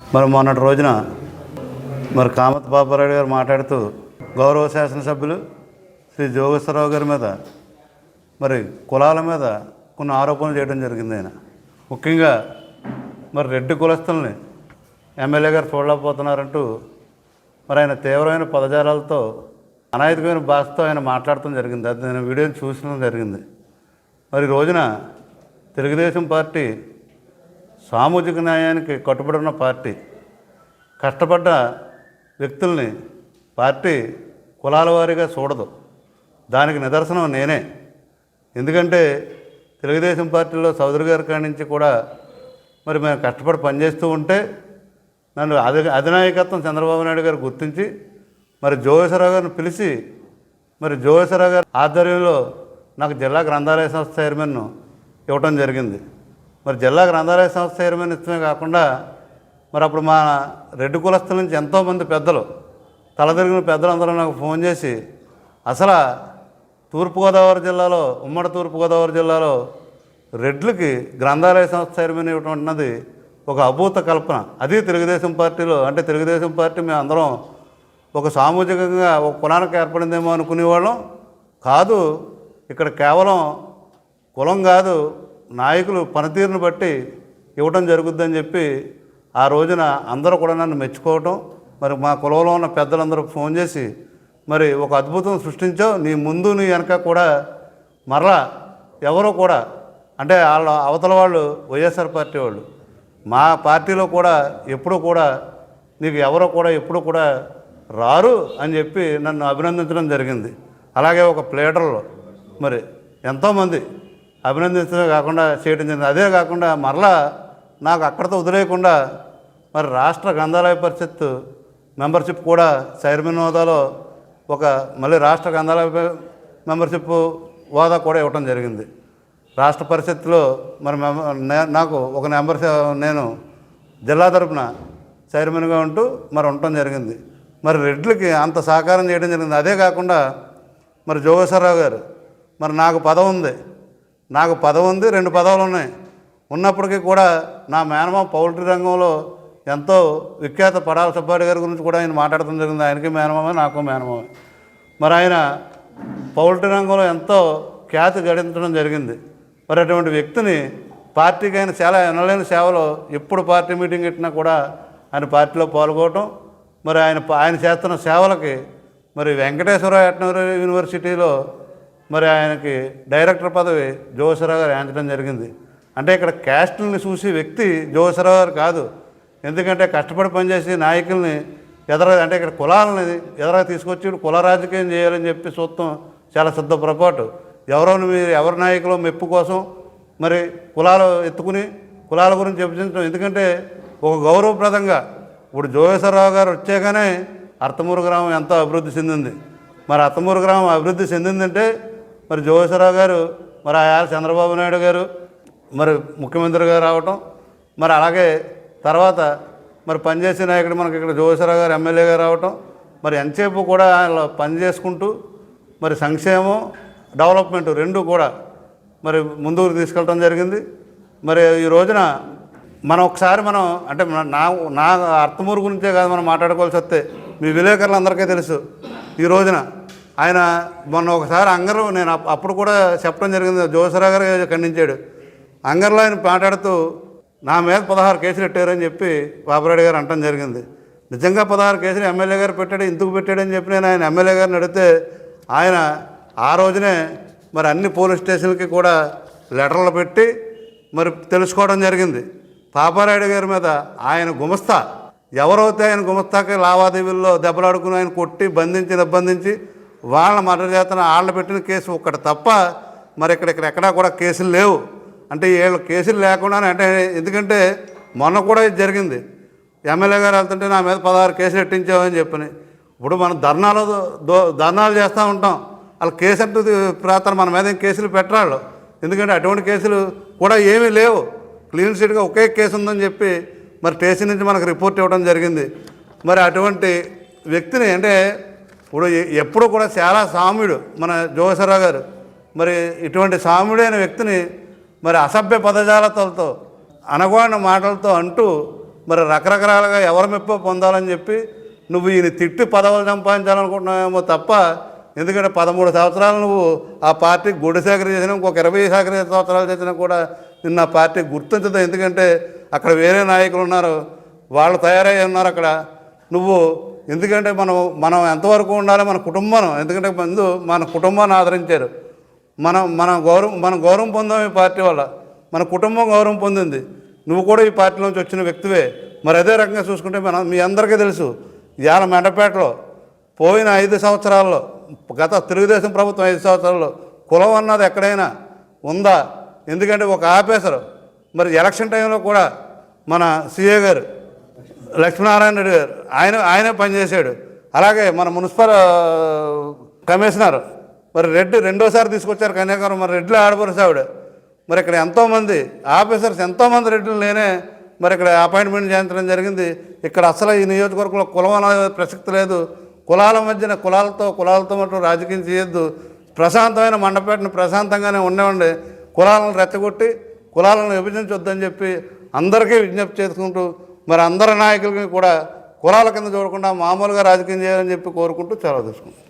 మరి మొన్నటి రోజున మరి కామత్ బాబారాయుడు గారు మాట్లాడుతూ గౌరవ శాసనసభ్యులు శ్రీ జోగేశ్వరరావు గారి మీద మరి కులాల మీద కొన్ని ఆరోపణలు చేయడం జరిగింది ఆయన. ముఖ్యంగా మరి రెడ్డి కులస్తుల్ని ఎమ్మెల్యే గారు చూడలేకపోతున్నారంటూ మరి ఆయన తీవ్రమైన పదజాలాలతో అనాయకమైన భాషతో ఆయన మాట్లాడటం జరిగింది. అది నేను వీడియోని చూసడం జరిగింది. మరి రోజున తెలుగుదేశం పార్టీ సామాజిక న్యాయానికి కట్టుబడి ఉన్న పార్టీ కష్టపడ్డ వ్యక్తుల్ని పార్టీ కులాల వారీగా చూడదు. దానికి నిదర్శనం నేనే. ఎందుకంటే తెలుగుదేశం పార్టీలో చౌదరి గారి కాడి నుంచి కూడా మరి మేము కష్టపడి పనిచేస్తూ ఉంటే నన్ను అధి అధినాయకత్వం చంద్రబాబు నాయుడు గారు గుర్తించి మరి జోగేశ్వరరావు గారిని పిలిచి మరి జోగేశ్వరరావు గారి ఆధ్వర్యంలో నాకు జిల్లా గ్రంథాలయ సంస్థ చైర్మన్ను ఇవ్వటం జరిగింది. మరి జిల్లా గ్రంథాలయ సంస్థ చైర్మన్ ఇష్టమే కాకుండా మరి అప్పుడు మా రెడ్డి కులస్తుల నుంచి ఎంతోమంది పెద్దలు తలదిరిగిన పెద్దలందరూ నాకు ఫోన్ చేసి అసలు తూర్పుగోదావరి జిల్లాలో ఉమ్మడి తూర్పుగోదావరి జిల్లాలో రెడ్లకి గ్రంథాలయ సంస్థ చైర్మన్ ఇవ్వటం అన్నది ఒక అభూత కల్పన. అది తెలుగుదేశం పార్టీలో అంటే తెలుగుదేశం పార్టీ మేము అందరం ఒక సామాజికంగా ఒక కులానికి ఏర్పడిందేమో అనుకునేవాళ్ళం. కాదు ఇక్కడ కేవలం కులం కాదు నాయకులు పనితీరును బట్టి ఇవ్వటం జరుగుద్దని చెప్పి ఆ రోజున అందరూ కూడా నన్ను మెచ్చుకోవటం మరి మా కులంలో ఉన్న పెద్దలందరూ ఫోన్ చేసి మరి ఒక అద్భుతం సృష్టించావు నీ ముందు నీ వెనక కూడా మరలా ఎవరో కూడా అంటే వాళ్ళ అవతల వాళ్ళు వైఎస్ఆర్ పార్టీ వాళ్ళు మా పార్టీలో కూడా ఎప్పుడూ కూడా నీకు ఎవరో కూడా ఎప్పుడు కూడా రారు అని చెప్పి నన్ను అభినందించడం జరిగింది. అలాగే ఒక ప్లేటర్లో మరి ఎంతోమంది అభినందించడం కాకుండా చేయడం జరిగింది. అదే కాకుండా మరలా నాకు అక్కడితో వదిలేయకుండా మరి రాష్ట్ర గ్రంథాలయ పరిషత్ మెంబర్షిప్ కూడా చైర్మన్ హోదాలో ఒక మళ్ళీ రాష్ట్ర గ్రంథాలయ మెంబర్షిప్ హోదా కూడా ఇవ్వటం జరిగింది. రాష్ట్ర పరిషత్తులో మరి నాకు ఒక మెంబర్ నేను జిల్లా తరపున చైర్మన్గా ఉంటూ మరి ఉండటం జరిగింది. మరి రెడ్లకి అంత సహకారం చేయడం జరిగింది. అదే కాకుండా మరి జోగేశ్వరరావు గారు మరి నాకు పదవి ఉంది నాకు పదవి ఉంది రెండు పదవులు ఉన్నాయి. ఉన్నప్పటికీ కూడా నా మేనమామ పౌల్ట్రీ రంగంలో ఎంతో విఖ్యాత పడాల సుబ్బారెడ్డి గారి గురించి కూడా ఆయన మాట్లాడటం జరిగింది. ఆయనకి మేనమామే నాకు మేనమామే. మరి ఆయన పౌల్ట్రీ రంగంలో ఎంతో ఖ్యాతి గడించడం జరిగింది. మరి అటువంటి వ్యక్తిని పార్టీకి ఆయన చాలా ఎనలేని సేవలో ఎప్పుడు పార్టీ మీటింగ్ పెట్టినా కూడా ఆయన పార్టీలో పాల్గొవటం మరి ఆయన ఆయన చేస్తున్న సేవలకి మరి వెంకటేశ్వర ఎట్నవరి యూనివర్సిటీలో మరి ఆయనకి డైరెక్టర్ పదవి జోసరావు గారు యాంచడం జరిగింది. అంటే ఇక్కడ క్యాస్టుల్ని చూసి వ్యక్తి జోసరావు గారు కాదు. ఎందుకంటే కష్టపడి పనిచేసి నాయకుల్ని ఎదర అంటే ఇక్కడ కులాలని ఎదర తీసుకొచ్చి కుల రాజకీయం చేయాలని చెప్పి చూస్తాం చాలా శ్రద్ధ పొరపాటు. ఎవరో మీరు ఎవరి నాయకులు మెప్పు కోసం మరి కులాలు ఎత్తుకుని కులాల గురించి చెప్పించడం ఎందుకంటే ఒక గౌరవప్రదంగా ఇప్పుడు జోగేశ్వరరావు గారు వచ్చాకనే అర్థమూరు గ్రామం ఎంతో అభివృద్ధి చెందింది. మరి అర్థమూరు గ్రామం అభివృద్ధి చెందిందంటే మరి జోగేశ్వరరావు గారు మరి ఆయన చంద్రబాబు నాయుడు గారు మరి ముఖ్యమంత్రిగా రావటం మరి అలాగే తర్వాత మరి పనిచేసే నాయకుడు మనకి ఇక్కడ జోగేశ్వరరావు గారు ఎమ్మెల్యేగా రావటం మరి ఎంతసేపు కూడా ఆయన పని చేసుకుంటూ మరి సంక్షేమం డెవలప్మెంట్ రెండు కూడా మరి ముందుకు తీసుకెళ్ళడం జరిగింది. మరి ఈ రోజున మనం ఒకసారి మనం అంటే నా నా అర్థమూరు గురించే కాదు మనం మాట్లాడుకోవాల్సి వస్తే మీ విలేకరులందరికీ తెలుసు. ఈ రోజున ఆయన మొన్న ఒకసారి అంగరు నేను అప్పుడు కూడా చెప్పడం జరిగింది. జోసరా గారు ఖండించాడు. అంగర్లో ఆయన మాట్లాడుతూ నా మీద పదహారు కేసులు పెట్టారని చెప్పి బాబురాడు గారు అంటం జరిగింది. నిజంగా పదహారు కేసులు ఎమ్మెల్యే గారు పెట్టాడు ఎందుకు పెట్టాడని చెప్పి నేను ఆయన ఎమ్మెల్యే గారిని అడిగితే ఆయన ఆ రోజునే మరి అన్ని పోలీస్ స్టేషన్లకి కూడా లెటర్లు పెట్టి మరి తెలుసుకోవడం జరిగింది. పాపారాయుడు గారి మీద ఆయన గుమస్తా ఎవరైతే ఆయన గుమస్తాకి లావాదేవీల్లో దెబ్బలాడుకుని ఆయన కొట్టి బంధించి నిర్బంధించి వాళ్ళ మర్డర్ చేతన వాళ్ళు పెట్టిన కేసు ఒక్కటి తప్ప మరి ఇక్కడ ఇక్కడ ఎక్కడా కూడా కేసులు లేవు. అంటే వీళ్ళు కేసులు లేకుండా అంటే ఎందుకంటే మొన్న కూడా ఇది జరిగింది. ఎమ్మెల్యే గారు వెళ్తుంటే నా మీద పదహారు కేసులు ఎట్టించామని చెప్పని. ఇప్పుడు మనం ధర్నాలు దో ధర్నాలు చేస్తూ ఉంటాం. వాళ్ళు కేసు అంటూ ప్రార్థన మన మీద కేసులు పెట్టరాళ్ళు. ఎందుకంటే అటువంటి కేసులు కూడా ఏమీ లేవు. క్లీన్ షీట్గా ఒకే కేసు ఉందని చెప్పి మరి స్టేషన్ నుంచి మనకు రిపోర్ట్ ఇవ్వడం జరిగింది. మరి అటువంటి వ్యక్తిని అంటే ఇప్పుడు ఎప్పుడూ ఎప్పుడు కూడా చాలా సామ్యుడు మన జోగేశ్వరరావు గారు. మరి ఇటువంటి సామ్యుడైన వ్యక్తిని మరి అసభ్య పదజాలతలతో అనగోని మాటలతో అంటూ మరి రకరకాలుగా ఎవరి మెప్పో పొందాలని చెప్పి నువ్వు ఈయన తిట్టి పదవులు సంపాదించాలనుకుంటున్నావేమో తప్ప ఎందుకంటే పదమూడు సంవత్సరాలు నువ్వు ఆ పార్టీ గుడి సేకరణ చేసిన ఇంకొక ఇరవై సేకరణ సంవత్సరాలు చేసినా కూడా నిన్న ఆ పార్టీ గుర్తించదు. ఎందుకంటే అక్కడ వేరే నాయకులు ఉన్నారు వాళ్ళు తయారై ఉన్నారు అక్కడ. నువ్వు ఎందుకంటే మనం మనం ఎంతవరకు ఉండాలి? మన కుటుంబం. ఎందుకంటే ముందు మన కుటుంబాన్ని ఆదరించారు. మనం మన గౌరవం మన గౌరవం పొందాం ఈ పార్టీ వల్ల. మన కుటుంబం గౌరవం పొందింది. నువ్వు కూడా ఈ పార్టీలోంచి వచ్చిన వ్యక్తివే. మరి అదే రకంగా చూసుకుంటే మనం మీ అందరికీ తెలుసు ఇవాళ మెండపేటలో పోయిన ఐదు సంవత్సరాల్లో గత తెలుగుదేశం ప్రభుత్వం ఐదు సంవత్సరాల్లో కులం అన్నది ఎక్కడైనా ఉందా? ఎందుకంటే ఒక ఆఫీసర్. మరి ఎలక్షన్ టైంలో కూడా మన సీఏ గారు లక్ష్మీనారాయణ రెడ్డి గారు. ఆయన ఆయనే పనిచేశాడు. అలాగే మన మున్సిపల్ కమిషనర్ మరి రెడ్డి రెండోసారి తీసుకొచ్చారు కన్యాకుమారి. మరి రెడ్డిలో ఆడపరుసు ఆవిడ. మరి ఇక్కడ ఎంతోమంది ఆఫీసర్స్ ఎంతోమంది రెడ్డిలు నేనే మరి ఇక్కడ అపాయింట్మెంట్ చేయించడం జరిగింది. ఇక్కడ అసలు ఈ నియోజకవర్గంలో కులం అనే ప్రసక్తి లేదు. కులాల మధ్యన కులాలతో కులాలతో మటు రాజకీయం చేయొద్దు. ప్రశాంతమైన మండపేటను ప్రశాంతంగానే ఉండేవండి. కులాలను రెచ్చగొట్టి కులాలను విభజించొద్దని చెప్పి అందరికీ విజ్ఞప్తి చేసుకుంటూ మరి అందరి నాయకులకి కూడా కులాల కింద చూడకుండా మామూలుగా రాజకీయం చేయాలని చెప్పి కోరుకుంటూ సెలవు తీసుకుంటాం